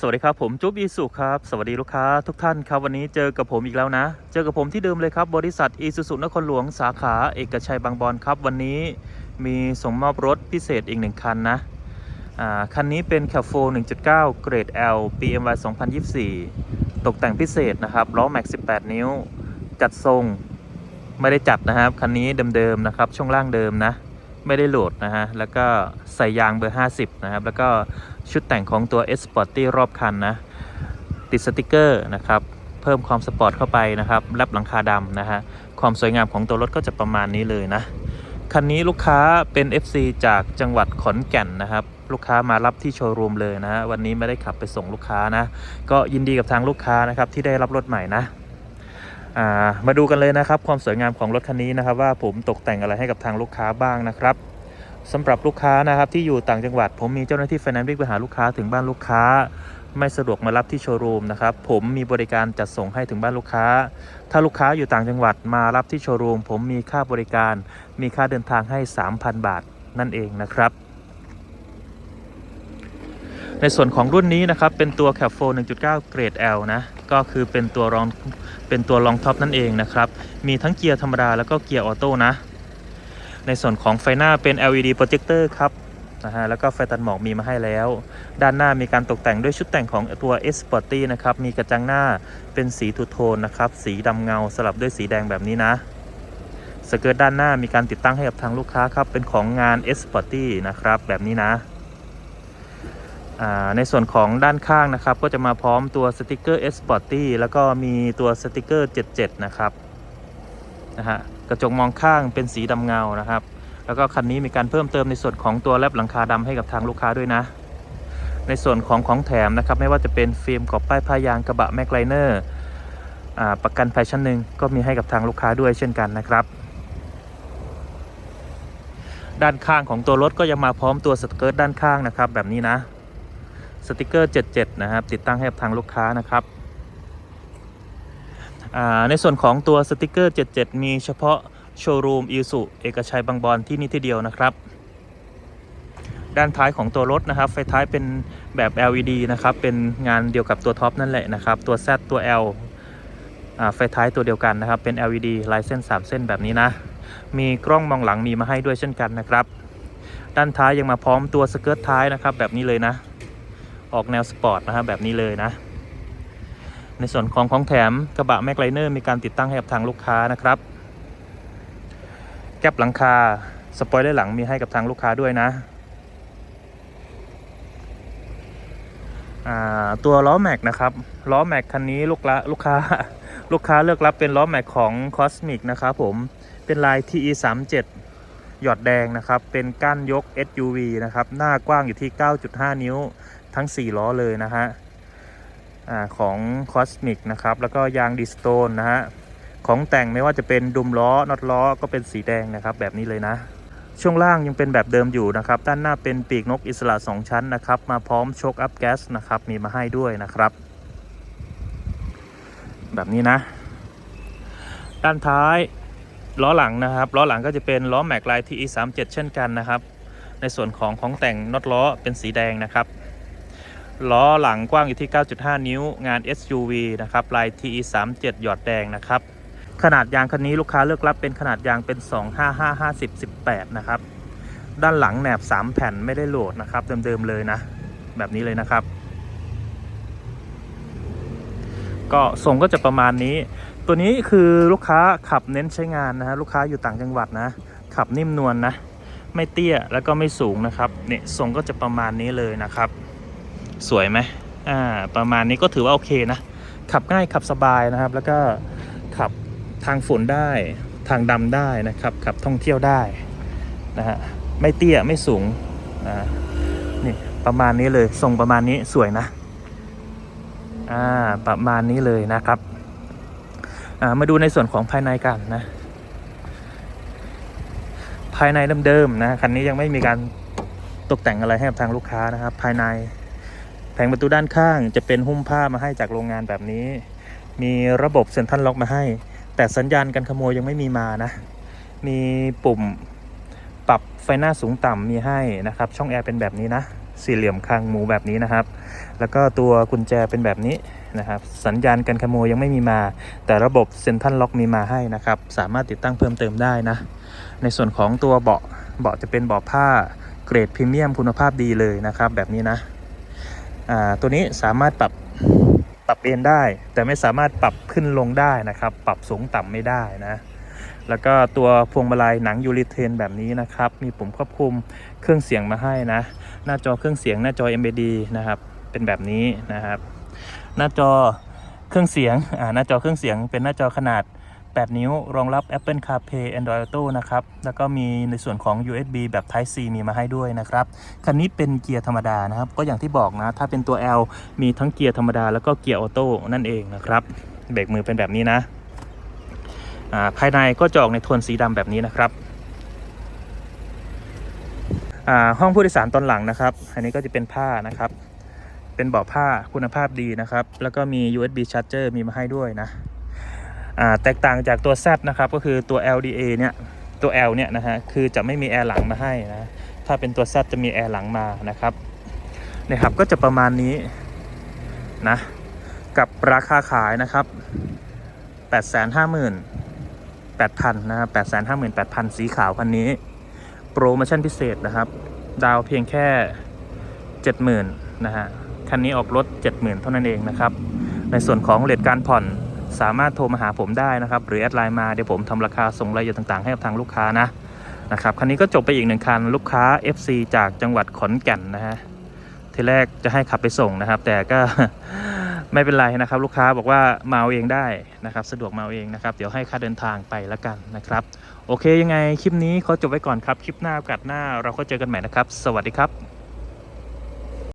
สวัสดีครับผมจุ๊บอีสุครับสวัสดีลูกค้าทุกท่านครับวันนี้เจอกับผมอีกแล้วนะ เจอกับผมที่เดิมเลยครับบริษัทอีสุสุนครหลวงสาขาเอกชัยบางบอนครับ วันนี้มีส่งมอบรถพิเศษอีกหนึ่งคันนะคันนี้เป็น c a f o 1.9 เกรด L PMY 2024 ตกแต่งพิเศษนะครับล้อแม็ก 18 นิ้ว จัดทรงไม่ได้จัดนะครับคันนี้เดิมๆนะครับช่วงล่างเดิมนะ ไม่ได้โหลดนะฮะ แล้วก็ใส่ยางเบอร์ 50 นะครับ แล้วก็ชุดแต่งของตัว S p o r t y รอบคันนะ ติดสติกเกอร์นะครับ เพิ่มความสปอร์ตเข้าไปนะครับแลบหลังคาดำนะฮะ ความสวยงามของตัวรถก็จะประมาณนี้เลยนะ คันนี้ลูกค้าเป็น FC จากจังหวัดขอนแก่นนะครับลูกค้ามารับที่โชว์รูมเลยนะ วันนี้ไม่ได้ขับไปส่งลูกค้านะ ก็ยินดีกับทางลูกค้านะครับที่ได้รับรถใหม่นะ มาดูกันเลยนะครับความสวยงามของรถคันนี้นะครับ ว่าผมตกแต่งอะไรให้กับทางลูกค้าบ้างนะครับสำหรับลูกค้านะครับที่อยู่ต่างจังหวัด ผมมีเจ้าหน้าที่ไฟแนนซ์วิ่งไปหาลูกค้าถึงบ้านลูกค้า ไม่สะดวกมารับที่โชว์รูมนะครับผมมีบริการจัดส่งให้ถึงบ้านลูกค้า ถ้าลูกค้าอยู่ต่างจังหวัดมารับที่โชว์รูมผมมีค่าบริการ มีค่าเดินทางให้ 3,000 บาทนั่นเองนะครับ ในส่วนของรุ่นนี้นะครับ เป็นตัว c a p 4 1.9 เกรด L นะ ก็คือเป็นตัวรองเป็นตัวรองท็อปนั่นเองนะครับ มีทั้งเกียร์ธรรมดาแล้วก็เกียร์ออโต้นะ ในส่วนของไฟหน้าเป็น LED โปรเจคเตอร์ครับนะฮะแล้วก็ไฟตัดหมอกมีมาให้แล้ว ด้านหน้ามีการตกแต่งด้วยชุดแต่งของตัว S Sporty นะครับ มีกระจังหน้าเป็นสีทูโทนนะครับ สีดำเงาสลับด้วยสีแดงแบบนี้นะสเกิร์ตด้านหน้ามีการติดตั้งให้กับทางลูกค้าครับ เป็นของงาน S Sporty นะครับ แบบนี้นะ ในส่วนของด้านข้างนะครับ ก็จะมาพร้อมตัวสติกเกอร์ S Sporty แล้วก็มีตัวสติกเกอร์ 77 นะครับนะฮะกระจกมองข้างเป็นสีดำเงานะครับ แล้วก็คันนี้มีการเพิ่มเติมในส่วนของตัวแลบหลังคาดำให้กับทางลูกค้าด้วยนะ ในส่วนของของแถมนะครับ ไม่ว่าจะเป็นฟิล์มกรอบป้ายผ้ายางกระบะแม็กไลเนอร์ประกันภัยชั้นหนึ่งก็มีให้กับทางลูกค้าด้วยเช่นกันนะครับด้านข้างของตัวรถก็ยังมาพร้อมตัวสเกิร์ตด้านข้างนะครับแบบนี้นะ สติกเกอร์ 77 นะครับ ติดตั้งให้กับทางลูกค้านะครับ ในส่วนของตัวสติกเกอร์ 77 มีเฉพาะโชว์รูมอีสุเอกชัยบางบอนที่นี่ที่เดียวนะครับ ด้านท้ายของตัวรถนะครับ ไฟท้ายเป็นแบบ LED นะครับ เป็นงานเดียวกับตัวท็อปนั่นแหละนะครับ ตัว Z ตัว L ไฟท้ายตัวเดียวกันนะครับ เป็น LED ลายเส้น 3 เส้นแบบนี้นะ มีกล้องมองหลังมีมาให้ด้วยเช่นกันนะครับ ด้านท้ายยังมาพร้อมตัวสเกิร์ตท้ายนะครับ แบบนี้เลยนะ ออกแนวสปอร์ตนะครับแบบนี้เลยนะ ในส่วนของของแถมกระบะแม็กไลเนอร์มีการติดตั้งให้กับทางลูกค้านะครับแก๊ปหลังคาสปอยเลอร์หลังมีให้กับทางลูกค้าด้วยนะตัวล้อแม็กนะครับล้อแม็กคันนี้ลูกละลูกค้าลูกค้าเลือกรับเป็นล้อแม็กของ Cosmic นะครับผมเป็นลาย TE 3 7หยอดแดงนะครับ เป็นก้านยก SUV นะครับ หน้ากว้างอยู่ที่ 9.5 นิ้ว ทั้ง 4 ล้อเลยนะฮะอของ Cosmic นะครับ แล้วก็ยางดิสโตนนะฮะ ของแต่งไม่ว่าจะเป็นดุมล้อน็อตล้อก็เป็นสีแดงนะครับ แบบนี้เลยนะ ช่วงล่างยังเป็นแบบเดิมอยู่นะครับ ด้านหน้าเป็นปีกนกอิสระ 2 ชั้นนะครับ มาพร้อมโชคอัพแก๊สนะครับ มีมาให้ด้วยนะครับ แบบนี้นะ ด้านท้ายล้อหลังนะครับล้อหลังก็จะเป็นล้อแม็กลาย TE 3 7 เช่นกันนะครับ ในส่วนของของแต่งน็อตล้อเป็นสีแดงนะครับ ล้อหลังกว้างอยู่ที่ 9.5 นิ้วงาน SUV นะครับลาย TE 3 7 หยอดแดงนะครับ ขนาดยางคันนี้ลูกค้าเลือกรับเป็นขนาดยางเป็น 255 50 18 นะครับ ด้านหลังแหนบ 3 แผ่นไม่ได้โหลดนะครับ เดิมๆเลยนะ แบบนี้เลยนะครับ ก็ทรงก็จะประมาณนี้ ตัวนี้คือลูกค้าขับเน้นใช้งานนะฮะลูกค้าอยู่ต่างจังหวัดนะ ขับนิ่มนวลนนะ ไม่เตี้ยแล้วก็ไม่สูงนะครับเนี่ยทรงก็จะประมาณนี้เลยนะครับ สวยไหมอ่าประมาณนี้ก็ถือว่าโอเคนะ ขับง่ายขับสบายนะครับ แล้วก็ขับทางฝนได้ทางดำได้นะครับ ขับท่องเที่ยวได้นะฮะไม่เตี้ยไม่สูงอ่านี่ประมาณนี้เลยทรงประมาณนี้สวยนะอ่าประมาณนี้เลยนะครับอ่ามาดูในส่วนของภายในกันนะ ภายในเดิมๆนะคันนี้ยังไม่มีการตกแต่งอะไรให้กับทางลูกค้านะครับ ภายใน ผงประตูด้านข้างจะเป็นหุ้มผ้ามาให้จากโรงงานแบบนี้ มีระบบเซ็นทรัลล็อกมาให้ แต่สัญญาณการขโมยยังไม่มีมานะ มีปุ่มปรับไฟหน้าสูงต่ำมีให้นะครับ ช่องแอร์เป็นแบบนี้นะ สี่เหลี่ยมคางหมูแบบนี้นะครับ แล้วก็ตัวกุญแจเป็นแบบนี้นะครับ สัญญาณการขโมยยังไม่มีมา แต่ระบบเซ็นทรัลล็อกมีมาให้นะครับ สามารถติดตั้งเพิ่มเติมได้นะ ในส่วนของตัวเบาะ เบาะจะเป็นเบาะผ้าเกรดพรีเมียมคุณภาพดีเลยนะครับ แบบนี้นะ ตัวนี้สามารถปรับปรับเอนได้ แต่ไม่สามารถปรับขึ้นลงได้นะครับ ปรับสูงต่ำไม่ได้นะ แล้วก็ตัวพวงมาลัยหนังยูริเทนแบบนี้นะครับ มีปุ่มควบคุมเครื่องเสียงมาให้นะ หน้าจอเครื่องเสียงหน้าจอ MBD นะครับ เป็นแบบนี้นะครับ หน้าจอเครื่องเสียงอ่าหน้าจอเครื่องเสียงเป็นหน้าจอขนาด 8 นิ้ว รองรับ Apple CarPlay Android Auto นะครับ แล้วก็มีในส่วนของ USB แบบ Type C มีมาให้ด้วยนะครับ คันนี้เป็นเกียร์ธรรมดานะครับ ก็อย่างที่บอกนะ ถ้าเป็นตัว L มีทั้งเกียร์ธรรมดาแล้วก็เกียร์ออโต้นั่นเองนะครับ เบรกมือเป็นแบบนี้นะอ่าภายในก็จะออกในโทนสีดำแบบนี้นะครับอ่าห้องผู้โดยสารตอนหลังนะครับ อันนี้ก็จะเป็นผ้านะครับ เป็นเบาะผ้าคุณภาพดีนะครับ แล้วก็มี USB charger มีมาให้ด้วยนะ แตกต่างจากตัว Z นะครับก็คือตัว LDA เนี่ยตัว L เนี่ยนะฮะคือจะไม่มีแอร์หลังมาให้นะถ้าเป็นตัว Z จะมีแอร์หลังมานะครับเนี่ยครับก็จะประมาณนี้นะกับราคาขายนะครับ 850,000 8,000นะครับ858,000 สีขาวคันนี้ โปรโมชั่นพิเศษนะครับ ดาวเพียงแค่ 70,000นะฮะคันนี้ออกรถ 70,000 เท่านั้นเองนะครับ ในส่วนของเลทการผ่อน สามารถโทรมาหาผมได้นะครับ หรือแอดไลน์มาเดี๋ยวผมทำราคาส่งรายละเอียดต่างๆ ให้กับทางลูกค้านะนะครับคันนี้ก็จบไปอีกหนึ่งคันลูกค้า FC จากจังหวัดขอนแก่นนะฮะทีแรกจะให้ขับไปส่งนะครับ แต่ก็ไม่เป็นไรนะครับ ลูกค้าบอกว่ามาเอาเองได้นะครับ สะดวกมาเอาเองนะครับ เดี๋ยวให้ค่าเดินทางไปแล้วกันนะครับ โอเคยังไงคลิปนี้เขาจบไว้ก่อนครับ คลิปหน้าโอกัดหน้าเราก็เจอกันใหม่นะครับ สวัสดีครับ